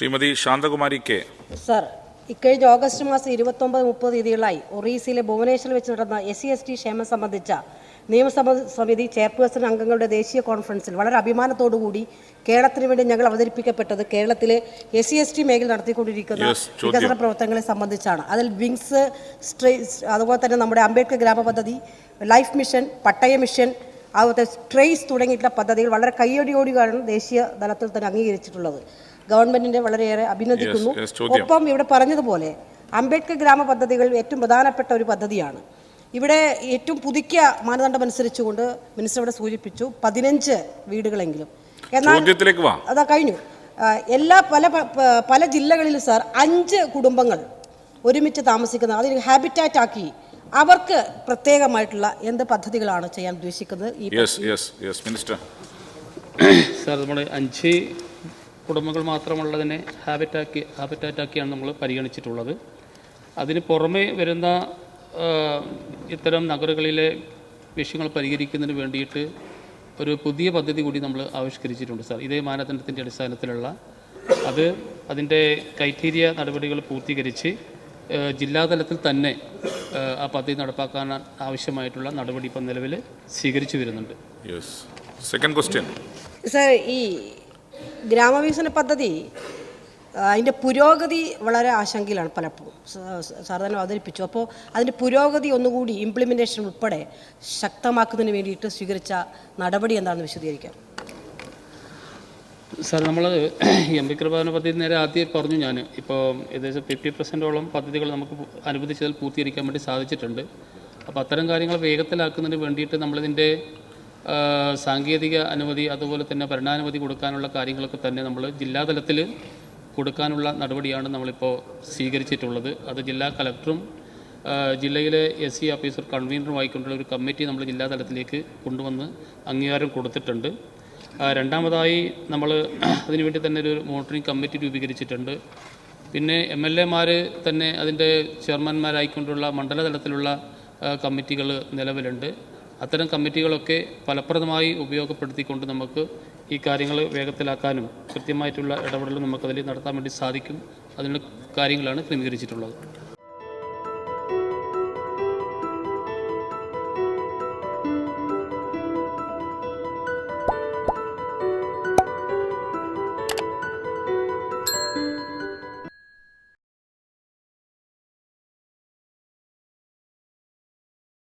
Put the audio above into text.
Shrimati Shanthakumari K. Sir ഇക്കഴിഞ്ഞ August മാസം ഇരുപത്തൊമ്പത് മുപ്പത് തീയതികളായി ഒറീസയിലെ ഭുവനേശ്വറിൽ വെച്ച് നടന്ന എസ് സി എസ് ടി ക്ഷേമം സംബന്ധിച്ച നിയമസഭ സമിതി ചെയർപേഴ്സൺ അംഗങ്ങളുടെ ദേശീയ കോൺഫറൻസിൽ വളരെ അഭിമാനത്തോടുകൂടി കേരളത്തിന് വേണ്ടി ഞങ്ങൾ അവതരിപ്പിക്കപ്പെട്ടത് കേരളത്തിലെ എസ് സി എസ് ടി മേഖല നടത്തിക്കൊണ്ടിരിക്കുന്ന. വികസന പ്രവർത്തനങ്ങളെ സംബന്ധിച്ചാണ്. അതിൽ വിങ്സ് സ്ട്രേസ് അതുപോലെ തന്നെ നമ്മുടെ അംബേദ്കർ ഗ്രാമ പദ്ധതി ലൈഫ് മിഷൻ പട്ടയ മിഷൻ അതുപോലെ ട്രേസ് തുടങ്ങിയിട്ടുള്ള പദ്ധതികൾ വളരെ കയ്യടിയോടിയാണ് ദേശീയ തലത്തിൽ തന്നെ അംഗീകരിച്ചിട്ടുള്ളത്. ഗവൺമെന്റിനെ വളരെയേറെ അഭിനന്ദിക്കുന്നു. ഒപ്പം ഇവിടെ പറഞ്ഞതുപോലെ അംബേദ്കർ ഗ്രാമ പദ്ധതികൾ ഏറ്റവും പ്രധാനപ്പെട്ട ഒരു പദ്ധതിയാണ്. ഇവിടെ ഏറ്റവും പുതുക്കിയ മാനദണ്ഡം അനുസരിച്ചുകൊണ്ട് മിനിസ്റ്റർ ഇവിടെ സൂചിപ്പിച്ചു പതിനഞ്ച് വീടുകളെങ്കിലും. എന്നാൽ അതാ കഴിഞ്ഞു. എല്ലാ പല പല ജില്ലകളിലും സാർ അഞ്ച് കുടുംബങ്ങൾ ഒരുമിച്ച് താമസിക്കുന്ന അതിന് ഹാബിറ്റാറ്റ് ആക്കി അവർക്ക് പ്രത്യേകമായിട്ടുള്ള എന്ത് പദ്ധതികളാണ് ചെയ്യാൻ ഉദ്ദേശിക്കുന്നത് ഈ yes yes yes minister. Sir നമ്മുടെ അഞ്ച് കുടുംബങ്ങൾ മാത്രമുള്ളതിനെ ഹാബിറ്റാക്കി ഹാബിറ്റാറ്റാക്കിയാണ് നമ്മൾ പരിഗണിച്ചിട്ടുള്ളത്. അതിന് പുറമേ വരുന്ന ഇത്തരം നഗരങ്ങളിലെ വിഷയങ്ങൾ പരിഹരിക്കുന്നതിന് വേണ്ടിയിട്ട് ഒരു പുതിയ പദ്ധതി കൂടി നമ്മൾ ആവിഷ്കരിച്ചിട്ടുണ്ട് സാർ. ഇതേ മാനദണ്ഡത്തിന്റെ അടിസ്ഥാനത്തിലുള്ള. അത് അതിന്റെ ക്രൈറ്റീരിയ നടപടികൾ പൂർത്തീകരിച്ച് ജില്ലാതലത്തിൽ തന്നെ ആ, പദ്ധതി നടപ്പാക്കാൻ ആവശ്യമായിട്ടുള്ള നടപടി ഇപ്പം നിലവിൽ സ്വീകരിച്ചു വരുന്നുണ്ട്. യെസ് സെക്കൻഡ് ക്വസ്റ്റ്യൻ സാർ ഈ ഗ്രാമവികസന പദ്ധതി അതിന്റെ പുരോഗതി വളരെ ആശങ്കയിലാണ് പലപ്പോഴും. സാർ തന്നെ അവതരിപ്പിച്ചു. അപ്പോൾ അതിന്റെ പുരോഗതി ഒന്നുകൂടി ഇംപ്ലിമെന്റേഷൻ ഉൾപ്പെടെ ശക്തമാക്കുന്നതിന് വേണ്ടിയിട്ട് സ്വീകരിച്ച നടപടി എന്താണെന്ന് വിശദീകരിക്കാം. സാർ നമ്മൾ എം പി കൃപാന പദ്ധതി നേരെ ആദ്യം പറഞ്ഞു ഞാൻ ഇപ്പോൾ ഏകദേശം ഫിഫ്റ്റി പെർസെന്റോളം പദ്ധതികൾ നമുക്ക് അനുവദിച്ചതിൽ പൂർത്തീകരിക്കാൻ വേണ്ടി സാധിച്ചിട്ടുണ്ട്. അപ്പോൾ അത്തരം കാര്യങ്ങൾ വേഗത്തിലാക്കുന്നതിന് വേണ്ടിയിട്ട് നമ്മളിതിന്റെ സാങ്കേതിക അനുമതി അതുപോലെ തന്നെ ഭരണാനുമതി കൊടുക്കാനുള്ള കാര്യങ്ങളൊക്കെ തന്നെ നമ്മൾ ജില്ലാതലത്തിൽ കൊടുക്കാനുള്ള നടപടിയാണ് നമ്മളിപ്പോൾ സ്വീകരിച്ചിട്ടുള്ളത്. അത് ജില്ലാ കളക്ടറും ജില്ലയിലെ എസ് സി ഓഫീസർ കൺവീനറുമായിക്കൊണ്ടുള്ള ഒരു കമ്മിറ്റി നമ്മൾ ജില്ലാതലത്തിലേക്ക് കൊണ്ടുവന്ന് അംഗീകാരം കൊടുത്തിട്ടുണ്ട്. രണ്ടാമതായി നമ്മൾ അതിനുവേണ്ടി തന്നെ ഒരു മോണിറ്ററിംഗ് കമ്മിറ്റി രൂപീകരിച്ചിട്ടുണ്ട്. പിന്നെ എം എൽ എമാർ തന്നെ അതിന്റെ ചെയർമാൻമാരായിക്കൊണ്ടുള്ള മണ്ഡലതലത്തിലുള്ള കമ്മിറ്റികൾ നിലവിലുണ്ട്. അത്തരം കമ്മിറ്റികളൊക്കെ ഫലപ്രദമായി ഉപയോഗപ്പെടുത്തിക്കൊണ്ട് നമുക്ക് ഈ കാര്യങ്ങൾ വേഗത്തിലാക്കാനും കൃത്യമായിട്ടുള്ള ഇടപെടലും നമുക്കതിൽ നടത്താൻ വേണ്ടി സാധിക്കും. അതിനുള്ള കാര്യങ്ങളാണ് ക്രമീകരിച്ചിട്ടുള്ളത്.